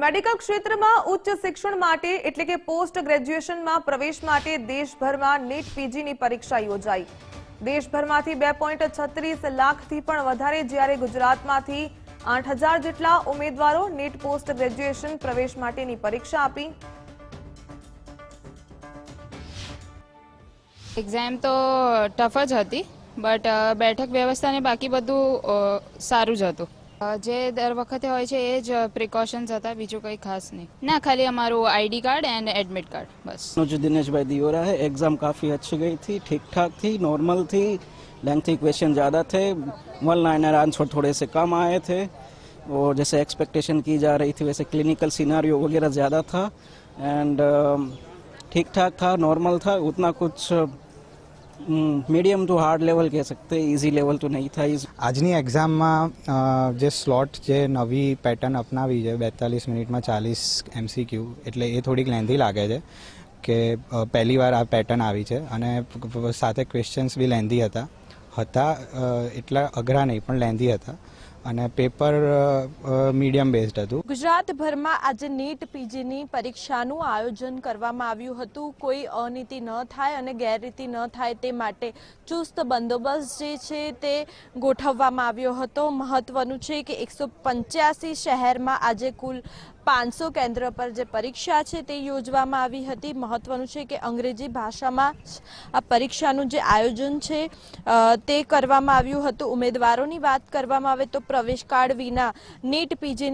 Medical ક્ષેત્રમાં ઉચ્ચ શિક્ષણ માટે એટલે કે પોસ્ટ ગ્રેજ્યુએશનમાં પ્રવેશ માટે દેશભરમાં નીટ પીજીની પરીક્ષા યોજાઈ. દેશભરમાંથી બે પોઈન્ટ છત્રીસ લાખથી પણ વધારે જ્યારે ગુજરાતમાંથી આઠ હજાર જેટલા ઉમેદવારો નીટ પોસ્ટ ગ્રેજ્યુએશન પ્રવેશ માટેની પરીક્ષા આપી. એક્ઝામ તો ટફ જ હતી બટ બેઠક વ્યવસ્થાને બાકી બધું સારું જ હતું. જે દર વખતે હોય છે એ જ પ્રિકોશન્સ હતા બીજું કંઈ ખાસ નહીં ના ખાલી અમારું ID card and admit card બસ मुझे दिनेश भाई दियोरा है एग्ज़ाम काफ़ी अच्छी गई थी ठीक ठाक थी नॉर्मल थी लेंथी क्वेश्चन ज़्यादा थे वन लाइनर आंसर थोड़े से कम आए थे और जैसे एक्सपेक्टेशन की जा रही थी वैसे क्लिनिकल सिनारियो वगैरह ज़्यादा था एंड ठीक ठाक था नॉर्मल था उतना कुछ મીડિયમ ટુ હાર્ડ લેવલ કહી શકતે ઇઝી લેવલ તો નહીં થાય. આજની એક્ઝામમાં જે સ્લોટ જે નવી પેટર્ન અપનાવી છે, બેતાલીસ મિનિટમાં ચાલીસ એમસીક્યુ એટલે એ થોડીક લેન્ધી લાગે છે કે પહેલી વાર આ પેટર્ન આવી છે અને સાથે ક્વેશ્ચન્સ બી લેન્ધી હતા. હતા એટલા અઘરા નહીં, પણ લેન્ધી હતા. અને પેપર મીડિયમ બેઝડ હતું. ગુજરાતભરમાં આજે નીટ પીજીની પરીક્ષાનું આયોજન કરવામાં આવ્યું હતું. કોઈ અનીતિ ન થાય અને ગેરરીતિ ન થાય તે માટે ચુસ્ત બંદોબસ્ત જે છે તે ગોઠવવામાં આવ્યો હતો. મહત્વનું છે કે એકસો પંચ્યાસી શહેરમાં આજે કુલ પાંચસો કેન્દ્ર પર જે પરીક્ષા છે તે યોજવામાં આવી હતી. મહત્વનું છે કે અંગ્રેજી ભાષામાં આ પરીક્ષાનું જે આયોજન છે તે કરવામાં આવ્યું હતું. ઉમેદવારોની વાત કરવામાં આવે તો પ્રવેશ કાર્ડ વિના નીટ પીજીની